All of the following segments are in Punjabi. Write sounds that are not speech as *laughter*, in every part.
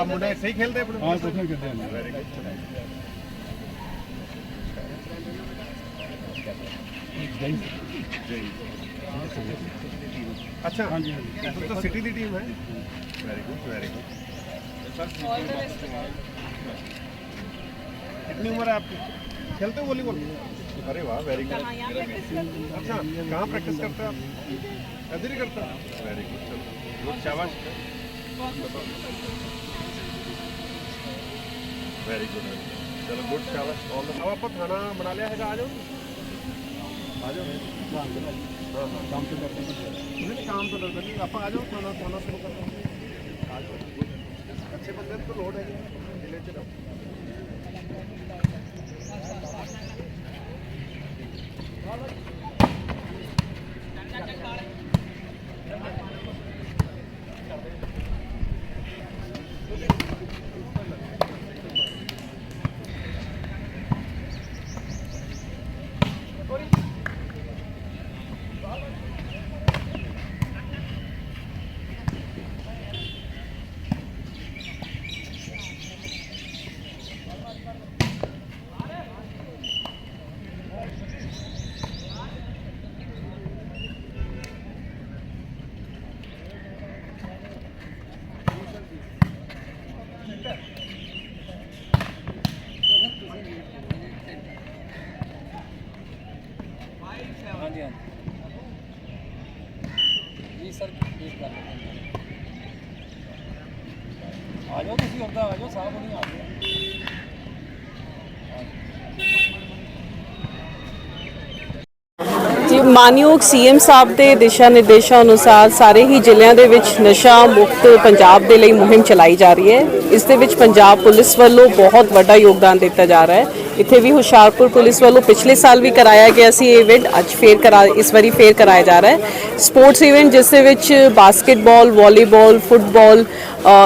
आप मुंडे सही खेलते हैं हाँ कुछ खेलते हैं। अच्छा हाँ जी हाँ तो सिटी की टीम है। वेरी गुड वेरी गुड कितनी उम्र है आपकी? खेलते हो वॉलीबॉल? अरे वाह वेरी गुड अच्छा कहाँ प्रैक्टिस करते हैं आप? अधीर करते वेरी गुड चलो। शाबाश। ਵੈਰੀ ਗੁੱਡ ਚਲੋ ਗੁੱਡ ਸ਼ਾਬਾਸ਼ ਆਲ ਦਾ ਆਪਾਂ ਖਾਣਾ ਬਣਾ ਲਿਆ ਹੈਗਾ ਆ ਜਾਓ। ਆ ਜਾਓ। ਹਾਂ ਹਾਂ। ਕੰਮ ਤੇ ਕਰਦੇ ਹਾਂ ਨਹੀਂ। ਕੰਮ ਤਾਂ ਆਪਾਂ ਆ ਜਾਓ ਖਾਣਾ ਖਾਣਾ ਸ਼ੁਰੂ ਕਰਦੇ ਆ ਜਾਓ। ਅੱਛੇ ਬੰਦੇ ਤੋਂ ਲੋੜ ਹੈ ਜੀ। ਜ਼ਿਲ੍ਹੇ ਚ ਰਹੋ। ਜੀ ਸਰ ਇੱਕ ਗੱਲ ਆ ਜਾਓ ਤੁਸੀਂ ਹੁੰਦਾ ਆ ਜਾਓ ਸਾਹਬ ਨਹੀਂ ਆ ਜਾਓ। ਜੀ, ਮਾਨਯੋਗ ਸੀਐਮ ਸਾਹਿਬ ਦੇ ਦਿਸ਼ਾ ਨਿਰਦੇਸ਼ਾਂ ਅਨੁਸਾਰ ਸਾਰੇ ਹੀ ਜ਼ਿਲ੍ਹਿਆਂ ਦੇ ਵਿੱਚ ਨਸ਼ਾ ਮੁਕਤ ਪੰਜਾਬ ਦੇ ਲਈ ਮੁਹਿੰਮ ਚਲਾਈ ਜਾ ਰਹੀ ਹੈ। ਇਸ ਦੇ ਵਿੱਚ ਪੰਜਾਬ ਪੁਲਿਸ ਵੱਲੋਂ ਬਹੁਤ ਵੱਡਾ ਯੋਗਦਾਨ ਦਿੱਤਾ ਜਾ ਰਿਹਾ ਹੈ। ਇੱਥੇ ਵੀ ਹੁਸ਼ਿਆਰਪੁਰ ਪੁਲਿਸ ਵੱਲੋਂ ਪਿਛਲੇ ਸਾਲ ਵੀ ਕਰਾਇਆ ਗਿਆ ਸੀ ਇਹ ਇਵੈਂਟ ਅੱਜ ਫੇਰ ਕਰਾ ਇਸ ਵਾਰੀ ਫੇਰ ਕਰਾਇਆ ਜਾ ਰਿਹਾ ਹੈ। ਸਪੋਰਟਸ ਇਵੈਂਟ ਜਿਸ ਦੇ ਵਿੱਚ ਬਾਸਕਟਬਾਲ ਵਾਲੀਬਾਲ ਫੁੱਟਬਾਲ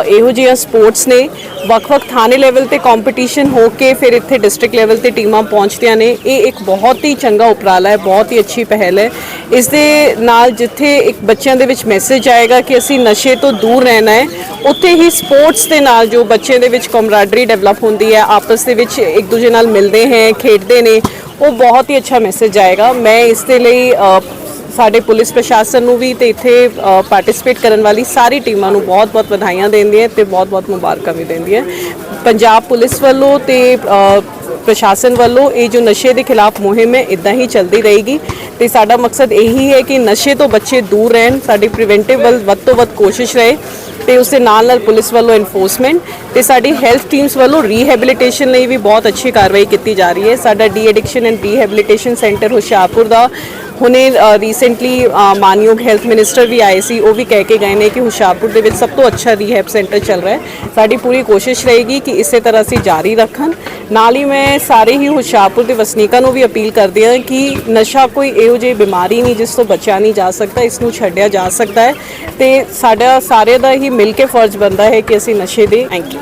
ਇਹੋ ਜਿਹੀਆਂ ਸਪੋਰਟਸ ਨੇ। ਵੱਖ-ਵੱਖ ਥਾਣੇ ਲੈਵਲ ਤੇ ਕੰਪੀਟੀਸ਼ਨ ਹੋ ਕੇ ਫਿਰ ਇੱਥੇ ਡਿਸਟ੍ਰਿਕਟ ਲੈਵਲ ਤੇ ਟੀਮਾਂ ਪਹੁੰਚਦੀਆਂ ਨੇ। ਇਹ ਇੱਕ ਬਹੁਤ ਹੀ ਚੰਗਾ ਉਪਰਾਲਾ ਹੈ, ਬਹੁਤ ਹੀ ਅੱਛੀ ਪਹਿਲ ਹੈ। ਇਸ ਦੇ ਨਾਲ ਜਿੱਥੇ ਇੱਕ ਬੱਚਿਆਂ ਦੇ ਵਿੱਚ ਮੈਸੇਜ ਆਏਗਾ ਕਿ ਅਸੀਂ ਨਸ਼ੇ ਤੋਂ ਦੂਰ ਰਹਿਣਾ ਹੈ, ਉੱਥੇ ਹੀ ਸਪੋਰਟਸ ਦੇ ਨਾਲ ਜੋ ਬੱਚਿਆਂ ਦੇ ਵਿੱਚ ਕਮਰਾਡਰੀ ਡਿਵੈਲਪ ਹੁੰਦੀ ਹੈ, ਆਪਸ ਦੇ ਵਿੱਚ ਇੱਕ ਦੂਜੇ ਨਾਲ ਮਿਲਦੇ ਹੈ, ਖੇਡਦੇ ਨੇ, ਉਹ ਬਹੁਤ ਹੀ ਅੱਛਾ ਮੈਸੇਜ ਆਏਗਾ। ਮੈਂ ਇਸ ਦੇ ਲਈ ਸਾਡੇ ਪੁਲਿਸ ਪ੍ਰਸ਼ਾਸਨ ਨੂੰ ਵੀ ਤੇ ਇੱਥੇ ਪਾਰਟਿਸਿਪੇਟ ਕਰਨ ਵਾਲੀ ਸਾਰੀ ਟੀਮਾਂ ਨੂੰ ਬਹੁਤ-ਬਹੁਤ ਵਧਾਈਆਂ ਦਿੰਦੀ ਹੈ ਤੇ ਬਹੁਤ-ਬਹੁਤ ਮੁਬਾਰਕਾਂ ਵੀ ਦਿੰਦੀ ਹੈ। ਪੰਜਾਬ ਪੁਲਿਸ ਵੱਲੋਂ ਤੇ ਪ੍ਰਸ਼ਾਸਨ ਵੱਲੋਂ ਇਹ ਜੋ ਨਸ਼ੇ ਦੇ ਖਿਲਾਫ ਮੁਹਿੰਮ ਹੈ ਇਦਾਂ ਹੀ ਚੱਲਦੀ ਰਹੇਗੀ। ਤੇ ਸਾਡਾ ਮਕਸਦ ਇਹੀ ਹੈ ਕਿ ਨਸ਼ੇ ਤੋਂ ਬੱਚੇ ਦੂਰ ਰਹਿਣ, ਸਾਡੀ ਪ੍ਰੀਵੈਂਟਿਵ ਵੱਲ ਵੱਧ ਤੋਂ ਵੱਧ ਕੋਸ਼ਿਸ਼ ਰਹੇ। ਤੇ ਉਸ ਦੇ ਨਾਲ ਨਾਲ ਪੁਲਿਸ ਵੱਲੋਂ ਇਨਫੋਰਸਮੈਂਟ ਤੇ ਸਾਡੀ ਹੈਲਥ ਟੀਮਸ ਵੱਲੋਂ ਰੀਹੈਬਿਲਿਟੇਸ਼ਨ ਲਈ ਵੀ ਬਹੁਤ ਅੱਛੀ ਕਾਰਵਾਈ ਕੀਤੀ ਜਾ ਰਹੀ ਹੈ। ਸਾਡਾ de addiction and rehabilitation centre Hoshiarpur ਦਾ ਹੁਣੇ ਰੀਸੈਂਟਲੀ ਮਾਨਯੋਗ ਹੈਲਥ ਮਿਨਿਸਟਰ ਵੀ ਆਏ ਸੀ, ਉਹ ਵੀ ਕਹਿ ਕੇ ਗਏ ਨੇ ਕਿ ਹੁਸ਼ਿਆਰਪੁਰ ਦੇ ਵਿੱਚ ਸਭ ਤੋਂ ਅੱਛਾ ਰੀਹੈਬ ਸੈਂਟਰ ਚੱਲ ਰਿਹਾ ਹੈ। ਸਾਡੀ ਪੂਰੀ ਕੋਸ਼ਿਸ਼ ਰਹੇਗੀ ਕਿ ਇਸੇ ਤਰ੍ਹਾਂ ਅਸੀਂ ਜਾਰੀ ਰੱਖਣ। ਨਾਲ ਹੀ ਮੈਂ ਸਾਰੇ ਹੀ ਹੁਸ਼ਿਆਰਪੁਰ ਦੇ ਵਸਨੀਕਾਂ ਨੂੰ ਵੀ ਅਪੀਲ ਕਰਦੀ ਹਾਂ ਕਿ ਨਸ਼ਾ ਕੋਈ ਇਹੋ ਜਿਹੀ ਬਿਮਾਰੀ ਨਹੀਂ ਜਿਸ ਤੋਂ ਬਚਿਆ ਨਹੀਂ ਜਾ ਸਕਦਾ, ਇਸ ਨੂੰ ਛੱਡਿਆ ਜਾ ਸਕਦਾ ਹੈ। ਤੇ ਸਾਡਾ ਸਾਰੇ ਦਾ ਹੀ ਮਿਲ ਕੇ ਫਰਜ਼ ਬਣਦਾ ਹੈ ਕਿ ਅਸੀਂ ਨਸ਼ੇ ਦੇ ਥੈਂਕ ਯੂ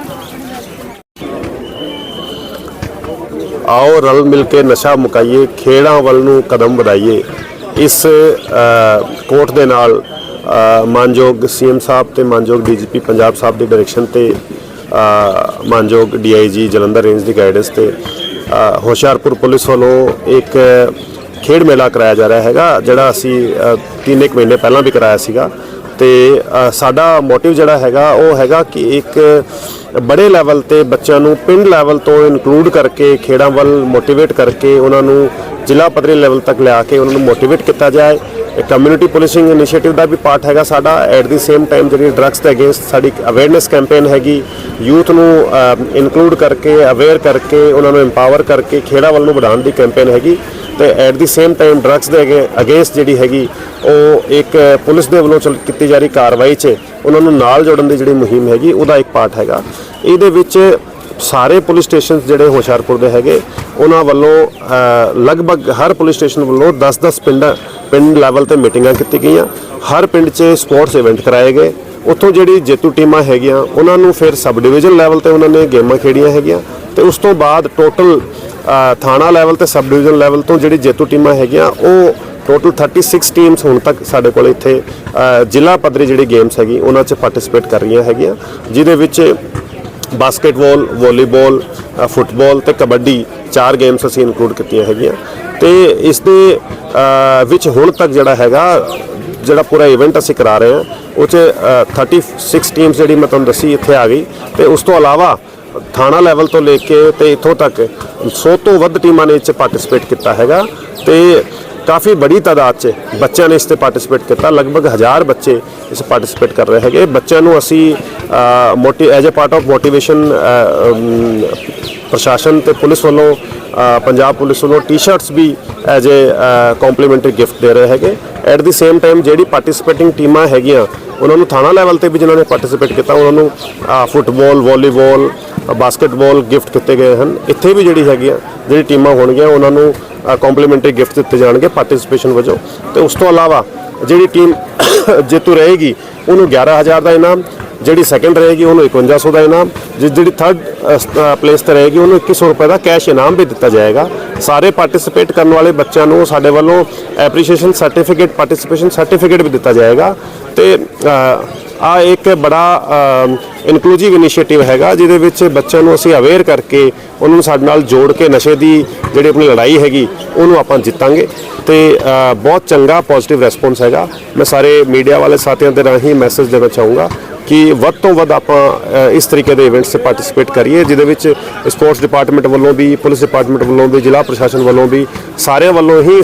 ਆਓ ਰਲ ਮਿਲ ਕੇ ਨਸ਼ਾ ਮੁਕਾਈਏ ਖੇੜਾਂ ਵੱਲ ਨੂੰ ਕਦਮ ਵਧਾਈਏ। ਇਸ ਅ, ਦੇ ਨਾਲ ਅ, ਮਾਨਯੋਗ ਸੀਐਮ ਸਾਹਿਬ ਤੇ ਮਾਨਯੋਗ ਡੀਜੀਪੀ ਪੰਜਾਬ ਸਾਹਿਬ ਦੀ ਡਾਇਰੈਕਸ਼ਨ ਤੇ ਅ, ਮਾਨਯੋਗ ਡੀਆਈਜੀ ਜਲੰਧਰ ਰੇਂਜ ਦੀ ਗਾਈਡੈਂਸ ਤੇ ਅ, ਹੁਸ਼ਿਆਰਪੁਰ ਪੁਲਿਸ ਵੱਲੋਂ ਇੱਕ ਖੇਡ ਮੇਲਾ ਕਰਾਇਆ ਜਾ ਰਿਹਾ ਹੈਗਾ ਜਿਹੜਾ ਅਸੀਂ ਅ, ਤਿੰਨ ਇੱਕ ਮਹੀਨੇ ਪਹਿਲਾਂ ਵੀ ਕਰਾਇਆ ਸੀਗਾ। ਤੇ ਸਾਡਾ ਮੋਟਿਵ ਜਿਹੜਾ ਹੈਗਾ, ਉਹ ਹੈਗਾ ਕਿ ਇੱਕ ਬੜੇ ਲੈਵਲ ਤੇ ਬੱਚਿਆਂ ਨੂੰ ਪਿੰਡ ਲੈਵਲ ਤੋਂ ਇਨਕਲੂਡ ਕਰਕੇ ਖੇਡਾਂ ਵੱਲ ਮੋਟੀਵੇਟ ਕਰਕੇ ਉਹਨਾਂ ਨੂੰ ਜ਼ਿਲ੍ਹਾ ਪੱਧਰੀ ਲੈਵਲ ਤੱਕ ਲਿਆ ਕੇ ਉਹਨਾਂ ਨੂੰ ਮੋਟੀਵੇਟ ਕੀਤਾ ਜਾਏ। ਕਮਿਊਨਿਟੀ ਪੁਲਿਸਿੰਗ ਇਨੀਸ਼ੀਏਟਿਵ ਦਾ ਵੀ ਪਾਰਟ ਹੈਗਾ ਸਾਡਾ। ਐਟ ਦੀ ਸੇਮ ਟਾਈਮ ਜਿਹੜੀ ਡਰੱਗਸ ਦੇ ਅਗੇਂਸਟ ਸਾਡੀ ਅਵੇਅਰਨੈਸ ਕੈਂਪੇਨ ਹੈਗੀ ਯੂਥ ਨੂੰ ਇਨਕਲੂਡ ਕਰਕੇ ਅਵੇਅਰ ਕਰਕੇ, ਉਹਨਾਂ ਨੂੰ ਐਮਪਾਵਰ ਕਰਕੇ ਖੇਡਾਂ ਵੱਲ ਨੂੰ ਵਧਾਉਣ ਦੀ ਕੈਂਪੇਨ ਹੈਗੀ। ਤੇ at the same time drugs ਦੇ ਅਗੇਂਸਟ ਜਿਹੜੀ ਹੈਗੀ, ਉਹ ਇੱਕ ਪੁਲਿਸ ਦੇ ਵੱਲੋਂ ਚਲ ਕੀਤੀ ਜਾ ਰਹੀ ਕਾਰਵਾਈ 'ਚ ਉਹਨਾਂ ਨੂੰ ਨਾਲ ਜੋੜਨ ਦੀ ਜਿਹੜੀ ਮੁਹਿੰਮ ਹੈਗੀ, ਉਹਦਾ ਇੱਕ ਪਾਰਟ ਹੈਗਾ। ਇਹਦੇ ਵਿੱਚ ਸਾਰੇ ਪੁਲਿਸ ਸਟੇਸ਼ਨਸ ਜਿਹੜੇ ਹੁਸ਼ਿਆਰਪੁਰ ਦੇ ਹੈਗੇ, ਉਹਨਾਂ ਵੱਲੋਂ ਲਗਭਗ ਹਰ ਪੁਲਿਸ ਸਟੇਸ਼ਨ ਵੱਲੋਂ 10-10 ਪਿੰਡਾਂ, ਪਿੰਡ ਲੈਵਲ ਤੇ ਮੀਟਿੰਗਾਂ ਕੀਤੀ ਗਈਆਂ। ਹਰ ਪਿੰਡ 'ਚ ਸਪੋਰਟਸ ਇਵੈਂਟ ਕਰਾਏ ਗਏ। ਉੱਥੋਂ ਜਿਹੜੀ ਜੇਤੂ ਟੀਮਾਂ ਹੈਗੀਆਂ, ਉਹਨਾਂ ਨੂੰ ਫਿਰ ਸਬ ਡਿਵੀਜ਼ਨ ਲੈਵਲ ਤੇ ਉਹਨਾਂ ਨੇ ਗੇਮਾਂ ਖੇਡੀਆਂ ਹੈਗੀਆਂ। ਤੇ ਉਸ ਤੋਂ ਬਾਅਦ ਟੋਟਲ ਥਾਣਾ ਲੈਵਲ ਤੇ ਸਬ ਡਿਵੀਜ਼ਨ ਲੈਵਲ ਤੋਂ ਜਿਹੜੀ ਜੇਤੂ ਟੀਮਾਂ ਹੈਗੀਆਂ ਉਹ ਟੋਟਲ 36 ਟੀਮਸ ਹੁਣ ਤੱਕ ਸਾਡੇ ਕੋਲ ਇੱਥੇ ਜ਼ਿਲ੍ਹਾ ਪੱਧਰੀ ਜਿਹੜੀ ਗੇਮਸ ਹੈਗੀ ਉਹਨਾਂ 'ਚ ਪਾਰਟਿਸਿਪੇਟ ਕਰ ਰਹੀਆਂ ਹੈਗੀਆਂ ਜਿਹਦੇ ਵਿੱਚ ਬਾਸਕਟਬਾਲ ਵਾਲੀਬਾਲ ਅ, ਫੁੱਟਬਾਲ ਤੇ ਕਬੱਡੀ ਚਾਰ ਗੇਮਸ ਅਸੀਂ ਇਨਕਲੂਡ ਕੀਤੀਆਂ ਹੈਗੀਆਂ। ਤੇ ਇਸ ਦੇ ਵਿੱਚ ਹੁਣ ਤੱਕ ਜਿਹੜਾ ਹੈਗਾ ਜਿਹੜਾ ਪੂਰਾ ਇਵੈਂਟ ਅਸੀਂ ਕਰਾ ਰਹੇ ਹਾਂ ਉਹ 'ਚ ਅ, 36 ਟੀਮਸ ਜਿਹੜੀ ਮੈਂ ਤੁਹਾਨੂੰ ਦੱਸੀ ਇੱਥੇ ਆ ਗਈ। ਤੇ ਉਸ ਤੋਂ ਇਲਾਵਾ ਥਾਣਾ ਲੈਵਲ ਤੋਂ ਲੈ ਕੇ ਤੇ ਇੱਥੋਂ ਤੱਕ 100 ਤੋਂ ਵੱਧ ਟੀਮਾਂ ਨੇ ਇਸ 'ਚ ਪਾਰਟਿਸਿਪੇਟ ਕੀਤਾ ਹੈਗਾ। ਤੇ ਕਾਫੀ ਬੜੀ ਤਾਦਾਦ 'ਚ ਬੱਚਿਆਂ ਨੇ ਇਸ ਤੇ ਪਾਰਟਿਸਿਪੇਟ ਕੀਤਾ। ਲਗਭਗ 1000 ਬੱਚੇ ਇਸ ਪਾਰਟਿਸਿਪੇਟ ਕਰ ਰਹੇ ਹੈਗੇ। ਬੱਚਿਆਂ ਨੂੰ ਅਸੀਂ ਮੋਟੀ as a part of motivation ਪ੍ਰਸ਼ਾਸਨ ਤੇ ਪੁਲਿਸ ਵੱਲੋਂ ਪੰਜਾਬ ਪੁਲਿਸ ਵੱਲੋਂ ਟੀ-ਸ਼ਰਟਸ ਵੀ ਐਜ਼ ਅ ਕੰਪਲੀਮੈਂਟਰੀ ਗਿਫਟ ਦੇ ਰਹੇ ਹੈਗੇ। ਐਟ ਦੀ ਸੇਮ ਟਾਈਮ ਜਿਹੜੀ ਪਾਰਟਿਸਿਪੇਟਿੰਗ ਟੀਮਾਂ ਹੈਗੀਆਂ ਉਹਨਾਂ ਨੂੰ ਥਾਣਾ ਲੈਵਲ ਤੇ ਵੀ ਜਿਨ੍ਹਾਂ ਨੇ ਪਾਰਟਿਸਿਪੇਟ ਕੀਤਾ ਉਹਨਾਂ ਨੂੰ ਅ, ਫੁੱਟਬਾਲ ਵਾਲੀਬਾਲ ਬਾਸਕਟਬਾਲ ਗਿਫਟ ਕੀਤੇ ਗਏ ਹਨ। ਇੱਥੇ ਵੀ ਜਿਹੜੀ ਹੈਗੀ ਆ ਜਿਹੜੀ ਟੀਮਾਂ ਹੋਣਗੀਆਂ ਉਹਨਾਂ ਨੂੰ ਕੰਪਲੀਮੈਂਟਰੀ ਗਿਫਟ ਦਿੱਤੇ ਜਾਣਗੇ ਪਾਰਟਿਸਿਪੇਸ਼ਨ ਵਜੋਂ। ਤੇ ਉਸ ਤੋਂ ਇਲਾਵਾ ਜਿਹੜੀ ਟੀਮ *coughs* ਜੇਤੂ ਰਹੇਗੀ ਉਹਨੂੰ 11000 ਦਾ ਇਨਾਮ ਜਿਹੜੀ ਸੈਕੰਡ ਰਹੇਗੀ, ਉਹਨੂੰ 5100 ਦਾ ਇਨਾਮ ਜਿਹੜੀ ਥਰਡ ਪਲੇਸ ਤੇ ਰਹੇਗੀ, ਉਹਨੂੰ 2100 ਰੁਪਏ ਦਾ ਕੈਸ਼ ਇਨਾਮ ਵੀ ਦਿੱਤਾ ਜਾਏਗਾ। ਸਾਰੇ ਪਾਰਟਿਸਿਪੇਟ ਕਰਨ ਵਾਲੇ ਬੱਚਿਆਂ ਨੂੰ ਸਾਡੇ ਵੱਲੋਂ ਐਪਰੀਸ਼ੀਏਸ਼ਨ ਸਰਟੀਫਿਕੇਟ ਪਾਰਟਿਸਿਪੇਸ਼ਨ ਸਰਟੀਫਿਕੇਟ ਵੀ ਦਿੱਤਾ ਜਾਏਗਾ। ਤੇ ਆ ਇੱਕ ਬੜਾ ਇਨਕਲੂਸਿਵ ਇਨੀਸ਼ੀਏਟਿਵ ਹੈਗਾ, ਜਿਹਦੇ ਵਿੱਚ ਬੱਚਿਆਂ ਨੂੰ ਅਸੀਂ ਅਵੇਅਰ ਕਰਕੇ ਉਹਨਾਂ ਨੂੰ ਸਾਡੇ ਨਾਲ ਜੋੜ ਕੇ ਨਸ਼ੇ ਦੀ ਜਿਹੜੀ ਆਪਣੀ ਲੜਾਈ ਹੈਗੀ, ਉਹਨੂੰ ਆਪਾਂ ਜਿੱਤਾਂਗੇ। ਤੇ ਬਹੁਤ ਚੰਗਾ ਪੋਜ਼ਿਟਿਵ ਰਿਸਪੌਂਸ ਹੈਗਾ। ਮੈਂ ਸਾਰੇ ਮੀਡੀਆ ਵਾਲੇ ਸਾਥੀਆਂ ਦੇ ਰਾਹੀਂ ਮੈਸੇਜ ਦੇਣਾ ਚਾਹੂੰਗਾ। ਕਿ ਵੱਧ ਤੋਂ ਵੱਧ ਆਪਾਂ ਇਸ ਤਰੀਕੇ ਦੇ ਇਵੈਂਟਸ 'ਚ ਪਾਰਟਿਸਿਪੇਟ ਕਰੀਏ, ਜਿਹਦੇ ਵਿੱਚ ਸਪੋਰਟਸ ਡਿਪਾਰਟਮੈਂਟ ਵੱਲੋਂ ਵੀ ਪੁਲਿਸ ਡਿਪਾਰਟਮੈਂਟ ਵੱਲੋਂ ਵੀ, ਜ਼ਿਲ੍ਹਾ ਪ੍ਰਸ਼ਾਸਨ ਵੱਲੋਂ ਵੀ, ਸਾਰਿਆਂ ਵੱਲੋਂ ਹੀ